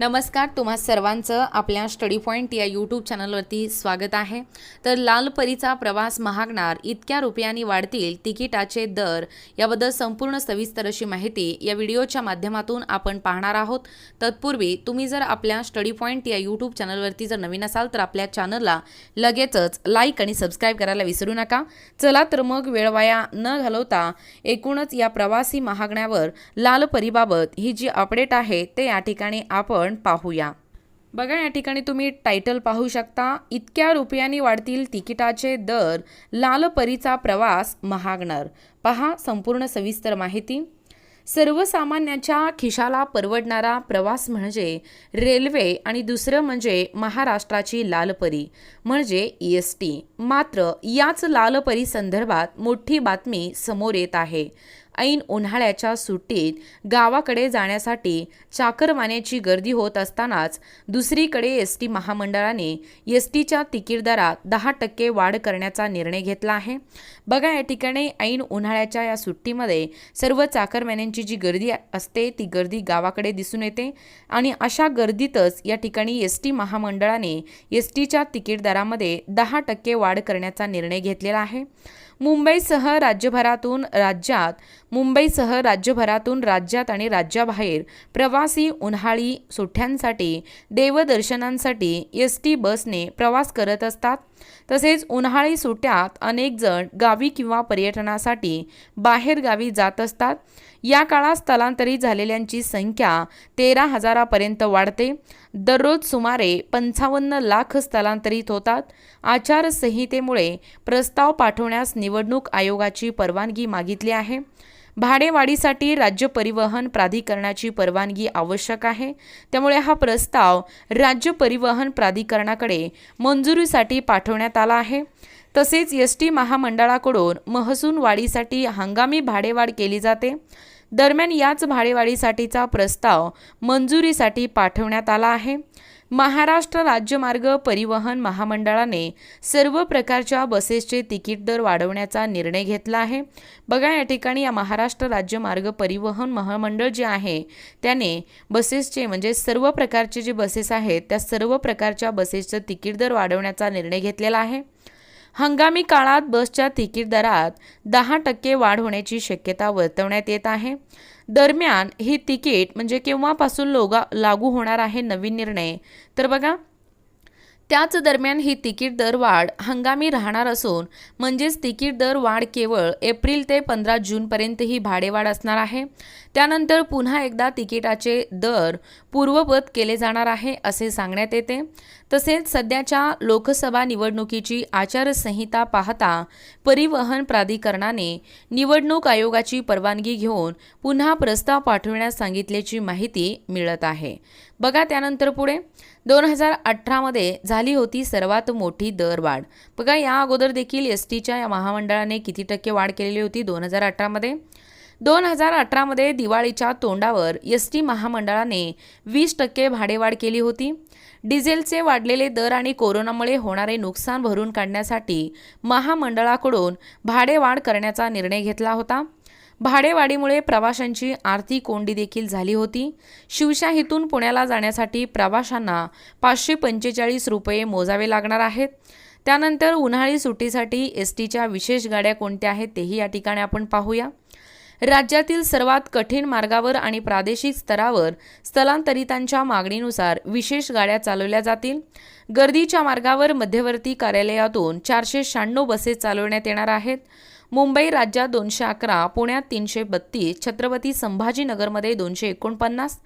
नमस्कार तुम्हा सर्वांचं आपल्या स्टडी पॉईंट या यूट्यूब चॅनलवरती स्वागत आहे. तर लाल परीचा प्रवास महागणार इतक्या रुपयांनी वाढतील तिकिटाचे दर याबद्दल संपूर्ण सविस्तर अशी माहिती या व्हिडिओच्या माध्यमातून आपण पाहणार आहोत. तत्पूर्वी तुम्ही जर आपल्या स्टडी पॉईंट या यूट्यूब चॅनलवरती जर नवीन असाल तर आपल्या चॅनलला लगेचच लाईक आणि सबस्क्राईब करायला विसरू नका. चला तर मग वेळ वाया न घालवता एकूणच या प्रवासी महागण्यावर लाल परीबाबत ही जी अपडेट आहे ते या ठिकाणी आपण पाहूया. बघा या ठिकाणी तुम्ही टायटल पाहू शकता. इतक्या रुपयांनी वाढतील तिकिटाचे दर. लालपरीचा प्रवास महागणार. पहा संपूर्ण सविस्तर माहिती. सर्वसामान्याच्या खिशाला परवडणारा प्रवास म्हणजे रेल्वे आणि दुसरं म्हणजे महाराष्ट्राची लालपरी म्हणजे ई एस टी मात्र याच लालपरी संदर्भात मोठी बातमी समोर येत आहे. ऐन उन्हाळ्याच्या सुट्टीत गावाकडे जाण्यासाठी चाकरमान्याची गर्दी होत असतानाच दुसरीकडे एस टी महामंडळाने एस टीच्या तिकीट दरात दहा टक्के वाढ करण्याचा निर्णय घेतला आहे. बघा या ठिकाणी ऐन उन्हाळ्याच्या या सुट्टीमध्ये सर्व चाकरमान्यांची जी गर्दी असते ती गर्दी गावाकडे दिसून येते आणि अशा गर्दीतच या ठिकाणी एस टी महामंडळाने एस टीच्या तिकीट दरामध्ये दहा टक्के वाढ करण्याचा निर्णय घेतलेला आहे. मुंबईसह राज्यभरातून राज्यात मुंबईसह राज्यभरातून राज्यात आणि राज्याबाहेर प्रवासी उन्हाळी सुट्ट्यांसाठी देवदर्शनांसाठी एस टी बसने प्रवास करत असतात. तसेच उन्हाळी सुट्ट्यात अनेकजण गावी किंवा पर्यटनासाठी बाहेरगावी जात असतात. या काळात स्थलांतरित झालेल्यांची संख्या तेरा हजारापर्यंत वाढते. दररोज सुमारे पंचावन्न लाख स्थलांतरित होतात. आचारसंहितेमुळे प्रस्ताव पाठवण्यास निवडणूक आयोगाची परवानगी मागितली आहे. भाडेवाढीसाठी राज्य परिवहन प्राधिकरणाची परवानगी आवश्यक आहे. त्यामुळे हा प्रस्ताव राज्य परिवहन प्राधिकरणाकडे मंजुरीसाठी पाठवण्यात आला आहे. तसेच एस टी महामंडळाकडून महसूल वाढीसाठी हंगामी भाडेवाढ केली जाते. दरम्यान याच भाडेवाढीसाठीचा प्रस्ताव मंजुरीसाठी पाठवण्यात आला आहे. महाराष्ट्र राज्यमार्ग परिवहन महामंडळाने सर्व प्रकारच्या बसेसचे तिकीट दर वाढवण्याचा निर्णय घेतला आहे. बघा या ठिकाणी या महाराष्ट्र राज्य मार्ग परिवहन महामंडळ जे आहे त्याने बसेसचे म्हणजे सर्व प्रकारचे जे बसेस आहेत त्या सर्व प्रकारच्या बसेसचं तिकीट दर वाढवण्याचा निर्णय घेतलेला आहे. हंगामी काळात बसच्या तिकीट दरात दहा टक्के वाढ होण्याची शक्यता वर्तवण्यात येत आहे. दरम्यान ही तिकीट म्हणजे केव्हापासून लोगा लागू होणार आहे नवीन निर्णय? तर बघा त्याच दरम्यान ही तिकीट दरवाढ हंगामी राहणार असून म्हणजेच तिकीट दर वाढ केवळ एप्रिल ते पंधरा जूनपर्यंत ही भाडेवाढ असणार आहे. त्यानंतर पुन्हा एकदा तिकिटाचे दर पूर्ववत केले जाणार आहे असे सांगण्यात येते. तसेच सध्याच्या लोकसभा निवडणुकीची आचारसंहिता पाहता परिवहन प्राधिकरणाने निवडणूक आयोगाची परवानगी घेऊन पुन्हा प्रस्ताव पाठविण्यास सांगितल्याची माहिती मिळत आहे. बघा त्यानंतर पुढे. दोन हजार अठरामध्ये झाली होती सर्वात मोठी दरवाढ. बघा या अगोदर देखील एस टीच्या या महामंडळाने किती टक्के वाढ केलेली होती दोन हजार अठरामध्ये दोन हजार अठरामध्ये दिवाळीच्या तोंडावर एस टी महामंडळाने वीस टक्के भाडेवाढ केली होती. डिझेलचे वाढलेले दर आणि कोरोनामुळे होणारे नुकसान भरून काढण्यासाठी महामंडळाकडून भाडेवाढ करण्याचा निर्णय घेतला होता. भाडेवाढीमुळे प्रवाशांची आर्थिक कोंडी देखील झाली होती. शिवशाहीतून पुण्याला जाण्यासाठी प्रवाशांना पाचशे पंचेचाळीस रुपये मोजावे लागणार आहेत. त्यानंतर उन्हाळी सुट्टीसाठी एस टीच्या विशेष गाड्या कोणत्या आहेत तेही या ठिकाणी आपण पाहूया. राज्यातील सर्वात कठीण मार्गावर आणि प्रादेशिक स्तरावर स्थलांतरितांच्या मागणीनुसार विशेष गाड्या चालवल्या जातील. गर्दीच्या मार्गावर मध्यवर्ती कार्यालयातून चारशे शहाण्णव बसेस चालवण्यात येणार आहेत. मुंबई राज्यात दोनशे अकरा पुण्यात तीनशे बत्तीस छत्रपती संभाजीनगरमध्ये दोनशे एकोणपन्नास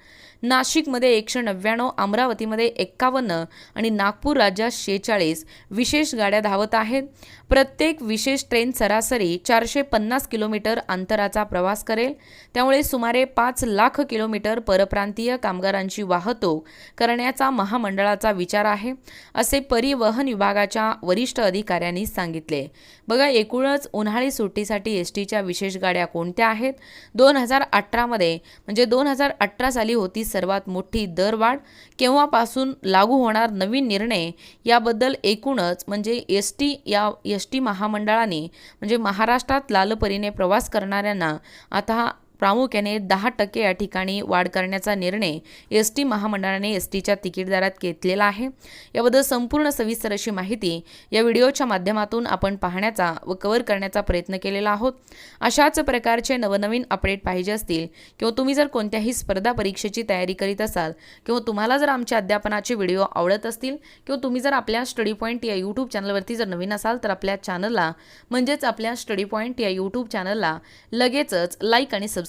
नाशिकमध्ये एकशे नव्याण्णव अमरावतीमध्ये एक्कावन्न आणि नागपूर राज्यात शेहेचाळीस विशेष गाड्या धावत आहेत. प्रत्येक विशेष ट्रेन सरासरी चारशे पन्नास किलोमीटर अंतराचा प्रवास करेल. त्यामुळे सुमारे पाच लाख किलोमीटर परप्रांतीय कामगारांची वाहतूक करण्याचा महामंडळाचा विचार आहे असे परिवहन विभागाच्या वरिष्ठ अधिकाऱ्यांनी सांगितले. बघा एकूणच उन्हाळी सुट्टीसाठी एस टीच्या विशेष गाड्या कोणत्या आहेत? दोन हजार अठरामध्ये म्हणजे दोन हजार अठरा साली होती सर्वात मोठी दरवाढ केव्हापासून लागू होणार नवीन निर्णय याबद्दल एकूणच म्हणजे एस टी या एस टी महामंडळाने म्हणजे महाराष्ट्रात लालपरीने प्रवास करणाऱ्यांना आता प्रामुख्याने दहा टक्के या ठिकाणी वाढ करण्याचा निर्णय एस टी महामंडळाने एस टीच्या तिकीट दरात घेतलेला आहे. याबद्दल संपूर्ण सविस्तर अशी माहिती या व्हिडिओच्या माध्यमातून आपण पाहण्याचा व कव्हर करण्याचा प्रयत्न केलेला आहोत. अशाच प्रकारचे नवनवीन अपडेट पाहिजे असतील किंवा तुम्ही जर कोणत्याही स्पर्धा परीक्षेची तयारी करीत असाल किंवा तुम्हाला जर आमच्या अध्यापनाचे व्हिडिओ आवडत असतील किंवा तुम्ही जर आपल्या स्टडी पॉईंट या यूट्यूब चॅनलवरती जर नवीन असाल तर आपल्या चॅनलला म्हणजेच आपल्या स्टडी पॉईंट या यूट्यूब चॅनलला लगेचच लाईक आणि